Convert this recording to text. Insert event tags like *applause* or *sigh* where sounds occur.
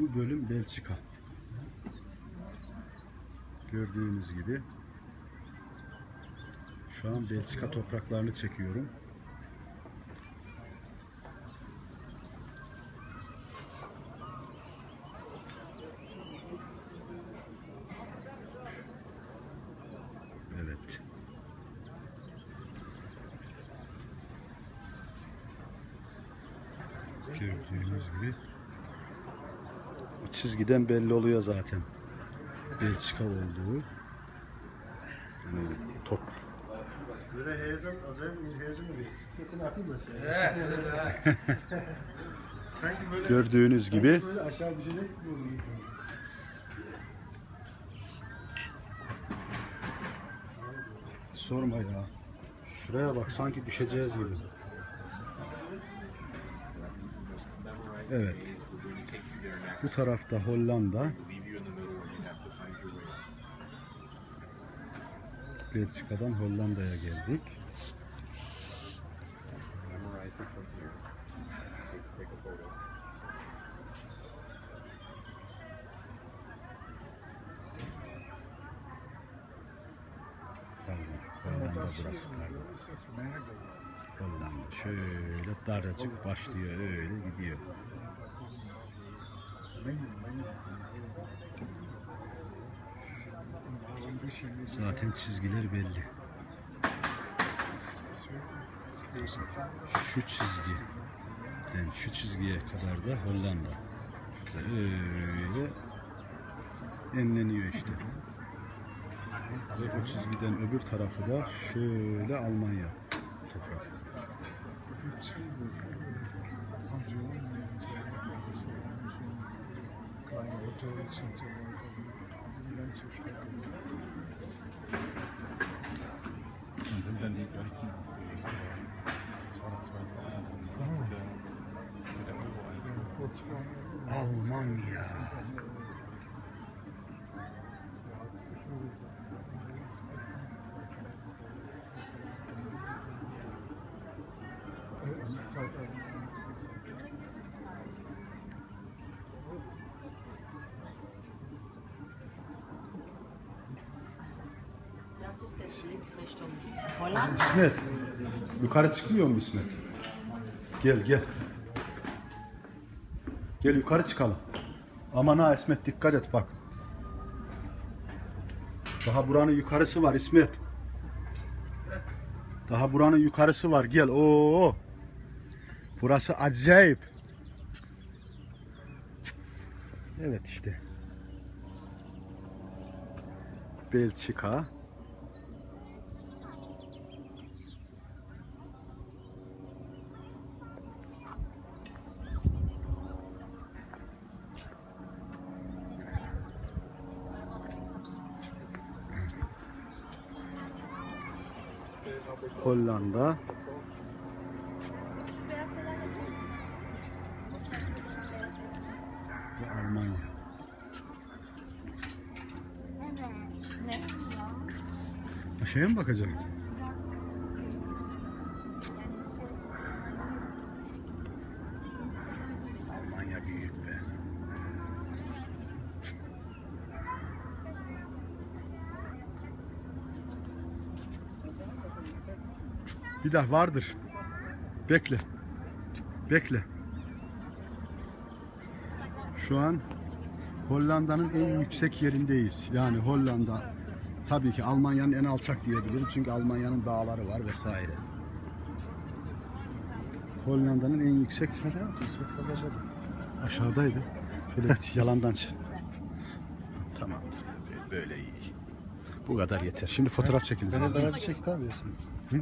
Bu bölüm Belçika. Gördüğünüz gibi şu an Belçika topraklarını çekiyorum. Evet. Gördüğünüz gibi çizgiden belli oluyor zaten. Belçika olduğu. Yani top Böyle heyecan, acayip bir heyecan oluyor. Sesini atayım da şey. *laughs* Sanki böyle gördüğünüz gibi böyle aşağı düşecek bu insan. sorma ya. Şuraya bak sanki düşeceğiz gibi. Evet. Bu tarafta Hollanda. Belçika'dan Hollanda'ya geldik. Hollanda burası. Hollanda şöyle daracık başlıyor öyle gidiyor. Zaten çizgiler belli. Şu çizgiden şu çizgiye kadar da Hollanda. Öyle enleniyor işte. Ve bu çizgiden öbür tarafı da şöyle Almanya toprak. Kleine Hotels Ländern zuständig. Dann sind dann die Grenzen aufgelöst worden. Das war noch 2000 und mit, der, mit der Euro. Oh Mann, ja. İsmet. Yukarı çıkmıyor mu İsmet? Gel gel. Gel yukarı çıkalım. Aman ha İsmet dikkat et bak. Daha buranın yukarısı var İsmet. Daha buranın yukarısı var. Gel. Oo. Burası acayip. Evet işte. Belçika. Hollanda. Ve Almanya. Aşağıya mı bakacağım? Almanya büyük be. Bir daha vardır. Bekle. Bekle. Şu an Hollanda'nın en yüksek yerindeyiz. Yani Hollanda tabii ki Almanya'nın en alçak diyebilirim. Çünkü Almanya'nın dağları var vesaire. Hollanda'nın en yüksek İsmet. Aşağıdaydı. Şöyle *laughs* yalandan çık. Tamamdır. Böyle iyi. Bu kadar yeter. Şimdi fotoğraf çekelim. Bana bana bir çek tabii Yasemin. Hı?